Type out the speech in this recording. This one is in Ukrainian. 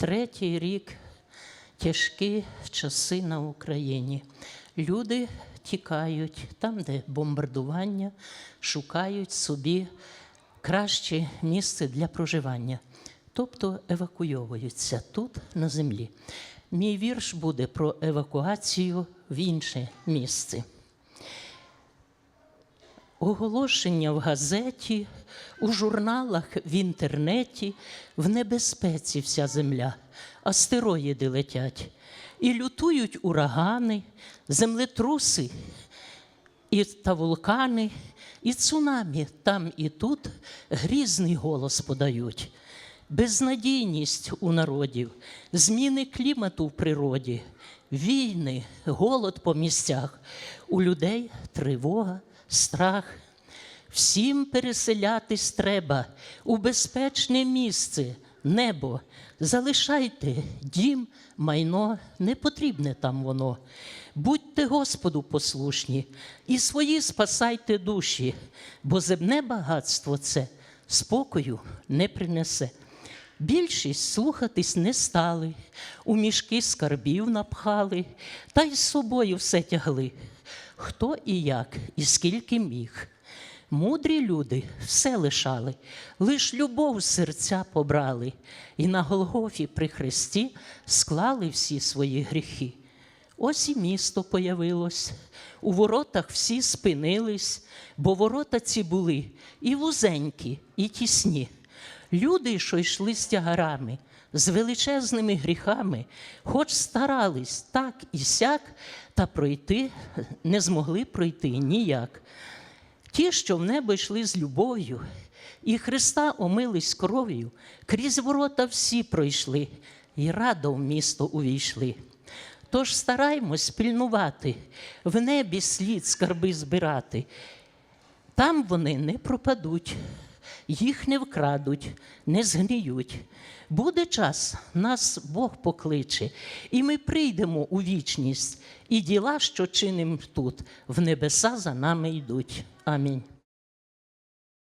Третій рік тяжкі часи на Україні. Люди тікають там, де бомбардування, шукають собі краще місце для проживання, тобто евакуйовуються тут, на землі. Мій вірш буде про евакуацію в інше місце. Оголошення в газеті, у журналах, в інтернеті, в небезпеці вся земля, астероїди летять, і лютують урагани, землетруси і та вулкани, і цунамі. Там і тут грізний голос подають. Безнадійність у народів, зміни клімату в природі, війни, голод по місцях, у людей тривога, страх. Всім переселятись треба у безпечне місце, небо. Залишайте дім, майно, не потрібне там воно. Будьте Господу послушні і свої спасайте душі, бо земне багатство це спокою не принесе. Більшість слухатись не стали, у мішки скарбів напхали, та й з собою все тягли. Хто і як, і скільки міг. Мудрі люди все лишали, лиш любов з серця побрали, і на Голгофі при Христі склали всі свої гріхи. Ось і місто появилось. У воротах всі спинились, бо ворота ці були і вузенькі, і тісні. Люди, що йшли з тягарами, з величезними гріхами, хоч старались так і сяк, та пройти не змогли пройти ніяк. Ті, що в небо йшли з любов'ю, і Христа омились кров'ю, крізь ворота всі пройшли, і радо в місто увійшли. Тож стараймось пильнувати, в небі слід скарби збирати. Там вони не пропадуть, їх не вкрадуть, не згниють. Буде час, нас Бог покличе, і ми прийдемо у вічність, і діла, що чинимо тут, в небеса за нами йдуть. Амінь.